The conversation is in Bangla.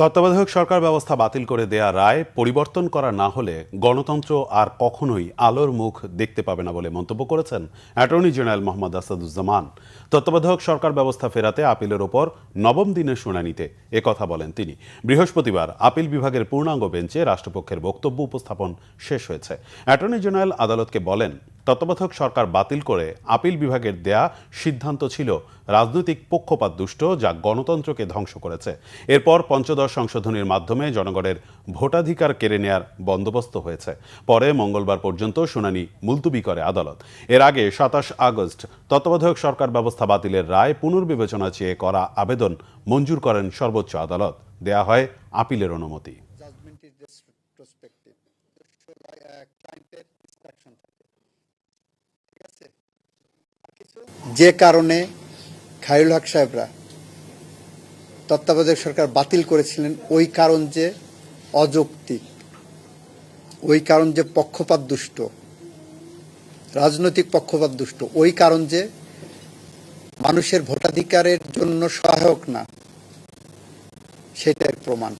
তত্ত্বাবধায়ক সরকার ব্যবস্থা বাতিল করে দেয়া রায় পরিবর্তন করা না হলে গণতন্ত্র আর কখনোই আলোর মুখ দেখতে পাবে না বলে মন্তব্য করেছেন অ্যাটর্নি জেনারেল মোহাম্মদ আসাদুজ্জামান। তত্ত্বাবধায়ক সরকার ব্যবস্থা ফেরাতে আপিলের ওপর নবম দিনের শুনানিতে কথা বলেন তিনি। বৃহস্পতিবার আপিল বিভাগের পূর্ণাঙ্গ বেঞ্চে রাষ্ট্রপক্ষের বক্তব্য উপস্থাপন শেষ হয়েছে। অ্যাটর্নি জেনারেল আদালতকে বলেন তত্ত্বাবধায়ক সরকার বাতিল করে আপিল বিভাগের দেয়া সিদ্ধান্ত ছিল রাজনৈতিক পক্ষপাত দুষ্ট যা গণতন্ত্রকে ধ্বংস করেছে। এরপর পঞ্চদশ সংশোধনীর মাধ্যমে জনগণের ভোটাধিকার কেড়ে নেয়ার বন্দোবস্ত হয়েছে। পরে মঙ্গলবার পর্যন্ত শুনানি মুলতুবি করে আদালত। এর আগে সাতাশ আগস্ট তত্ত্বাবধায়ক সরকার ব্যবস্থা বাতিলের রায় পুনর্বিবেচনা চেয়ে করা আবেদন মঞ্জুর করেন সর্বোচ্চ আদালত। দেয়া হয় আপিলের অনুমতি। যে কারণে খায়রুল হক সাহেবরা তত্ত্বাবধায়ক সরকার বাতিল করেছিলেন, ওই কারণ যে অযৌক্তিক, ওই কারণ যে পক্ষপাত দুষ্ট, রাজনৈতিক পক্ষপাত দুষ্ট, ওই কারণ যে মানুষের ভোটাধিকারের জন্য সহায়ক না, সেটার প্রমাণ।